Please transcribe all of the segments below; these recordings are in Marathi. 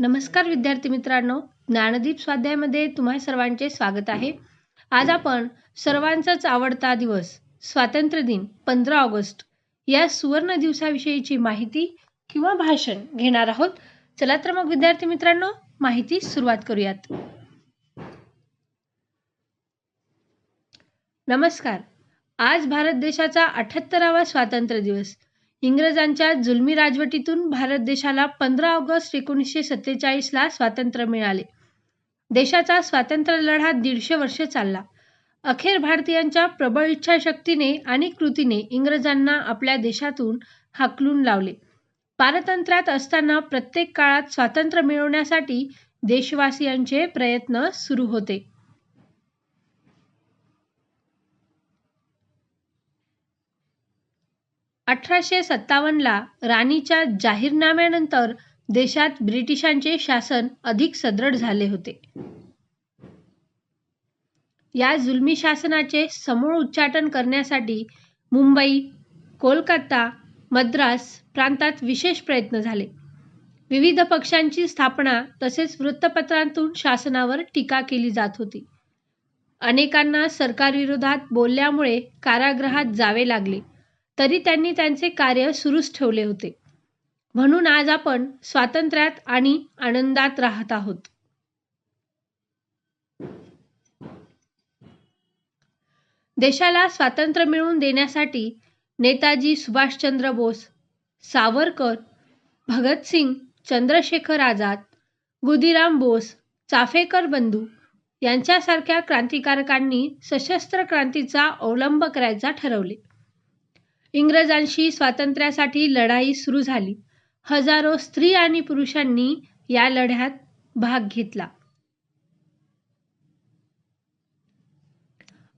नमस्कार विद्यार्थी मित्रांनो ज्ञानदीप स्वाध्यायामध्ये तुम्हा सर्वांचे स्वागत आहे. आज आपण सर्वांचाच आवडता दिवस स्वातंत्र्य दिन पंधरा ऑगस्ट या सुवर्ण दिवसाविषयीची माहिती किंवा भाषण घेणार आहोत. चला तर मग विद्यार्थी मित्रांनो माहिती सुरुवात करूयात. नमस्कार. आज भारत देशाचा अठ्याहत्तरावा स्वातंत्र्य दिवस इंग्रजांच्या जुलमी राजवटीतून भारत देशाला पंधरा ऑगस्ट एकोणीसशे सत्तेचाळीसला स्वातंत्र्य मिळाले. देशाचा स्वातंत्र्य लढा दीडशे वर्ष चालला. अखेर भारतीयांच्या प्रबळ इच्छाशक्तीने आणि कृतीने इंग्रजांना आपल्या देशातून हाकलून लावले. पारतंत्र्यात असताना प्रत्येक काळात स्वातंत्र्य मिळवण्यासाठी देशवासियांचे प्रयत्न सुरू होते. अठराशे सत्तावन्नला राणीच्या जाहीरनाम्यानंतर देशात ब्रिटिशांचे शासन अधिक सदृढ झाले होते. या जुलमी शासनाचे समूळ उच्चाटन करण्यासाठी मुंबई कोलकाता मद्रास प्रांतात विशेष प्रयत्न झाले. विविध पक्षांची स्थापना तसेच वृत्तपत्रांतून शासनावर टीका केली जात होती. अनेकांना सरकारविरोधात बोलल्यामुळे कारागृहात जावे लागले. तरी त्यांनी त्यांचे कार्य सुरूच ठेवले होते. म्हणून आज आपण स्वातंत्र्यात आणि आनंदात राहत आहोत. देशाला स्वातंत्र्य मिळवून देण्यासाठी नेताजी सुभाषचंद्र बोस सावरकर भगतसिंग चंद्रशेखर आझाद गुदिराम बोस चाफेकर बंधू यांच्यासारख्या क्रांतिकारकांनी सशस्त्र क्रांतीचा अवलंब करायचा ठरवले. इंग्रजांशी स्वातंत्र्यासाठी लढाई सुरू झाली. हजारो स्त्री आणि पुरुषांनी या लढ्यात भाग घेतला.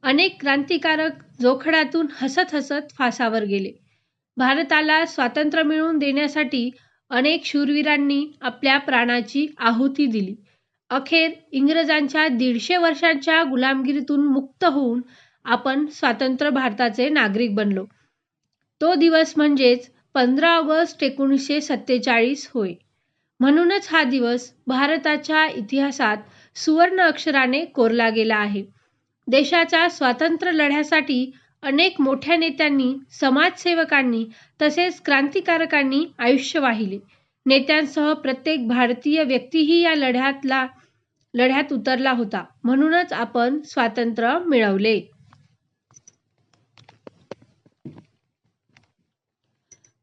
अनेक क्रांतिकारक जोखडातून हसत हसत फासावर गेले. भारताला स्वातंत्र्य मिळवून देण्यासाठी अनेक शूरवीरांनी आपल्या प्राणाची आहुती दिली. अखेर इंग्रजांच्या दीडशे वर्षांच्या गुलामगिरीतून मुक्त होऊन आपण स्वतंत्र भारताचे नागरिक बनलो. तो दिवस म्हणजेच पंधरा ऑगस्ट एकोणीसशे सत्तेचाळीस होय. म्हणूनच हा दिवस भारताच्या इतिहासात सुवर्ण अक्षराने कोरला गेला आहे. देशाच्या स्वातंत्र्य लढ्यासाठी अनेक मोठ्या नेत्यांनी समाजसेवकांनी तसेच क्रांतिकारकांनी आयुष्य वाहिले. नेत्यांसह प्रत्येक भारतीय व्यक्तीही या लढ्यातला लढ्यात उतरला होता. म्हणूनच आपण स्वातंत्र्य मिळवले.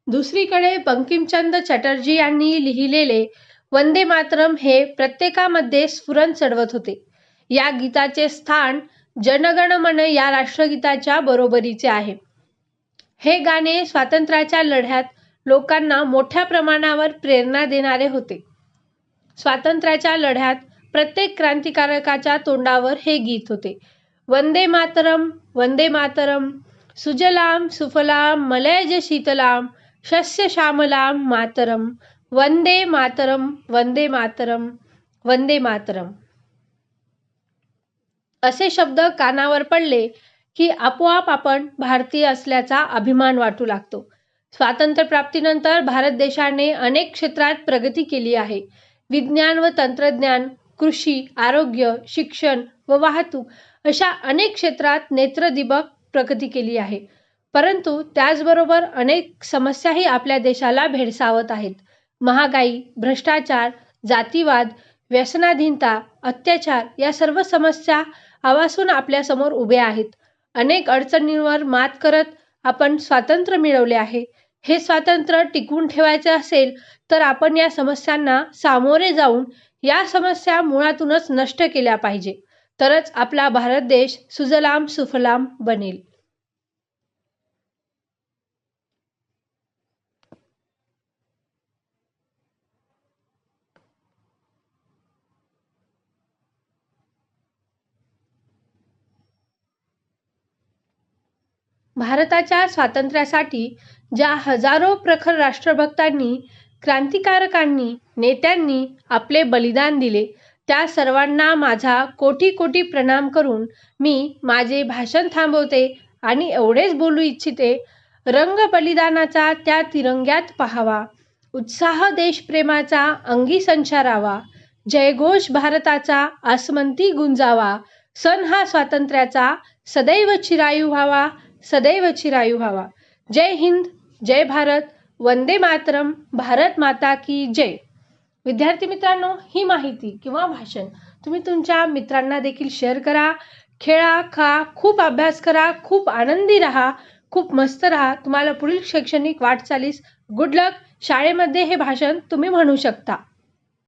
दुसरीकडे बंकिमचंद चटर्जी यांनी लिहिलेले वंदे मातरम हे प्रत्येकामध्ये स्फुरण चढवत होते. या गीताचे स्थान जनगण मन या राष्ट्रगीताच्या बरोबरीचे आहे. हे गाणे स्वातंत्र्याच्या लढ्यात लोकांना मोठ्या प्रमाणावर प्रेरणा देणारे होते. स्वातंत्र्याच्या लढ्यात प्रत्येक क्रांतिकारकाच्या तोंडावर हे गीत होते. वंदे मातरम वंदे मातरम सुजलाम सुफलाम मलयज शीतलाम शस्यश्यामलाम मातरम वंदे मातरम वंदे मातरम वंदे मातरम. असे शब्द कानावर पडले की आपोआप आपण भारतीय असल्याचा अभिमान वाटू लागतो. स्वातंत्र्य प्राप्तीनंतर भारत देशाने अनेक क्षेत्रात प्रगती केली आहे. विज्ञान व तंत्रज्ञान कृषी आरोग्य शिक्षण व वाहतूक अशा अनेक क्षेत्रात नेत्रदिबक प्रगती केली आहे. परंतु त्याचबरोबर अनेक समस्याही आपल्या देशाला भेडसावत आहेत. महागाई भ्रष्टाचार जातीवाद व्यसनाधीनता अत्याचार या सर्व समस्या आवासून आपल्यासमोर उभ्या आहेत. अनेक अडचणींवर मात करत आपण स्वातंत्र्य मिळवले आहे. हे स्वातंत्र्य टिकवून ठेवायचे असेल तर आपण या समस्यांना सामोरे जाऊन या समस्या मुळातूनच नष्ट केल्या पाहिजे. तरच आपला भारत देश सुजलाम सुफलाम बनेल. भारताच्या स्वातंत्र्यासाठी ज्या हजारो प्रखर राष्ट्रभक्तांनी क्रांतिकारकांनी नेत्यांनी आपले बलिदान दिले त्या सर्वांना माझा कोटी कोटी प्रणाम करून मी माझे भाषण थांबवते आणि एवढेच बोलू इच्छिते रंग बलिदानाचा त्या तिरंग्यात पहावा उत्साह देशप्रेमाचा अंगी संचारावा जयघोष भारताचा आसमंती गुंजावा सण हा स्वातंत्र्याचा सदैव चिरायू व्हावा सदैव चिरायू व्हावा. जय हिंद जय भारत वंदे मातरम भारत माता की जय. विद्यार्थी मित्रांनो ही माहिती किंवा भाषण तुम्ही तुमच्या मित्रांना देखील शेअर करा खेळा खा खूप अभ्यास करा खूप आनंदी राहा खूप मस्त राहा. तुम्हाला पुढील शैक्षणिक वाटचालीस गुड लक शाळेमध्ये हे भाषण तुम्ही म्हणू शकता.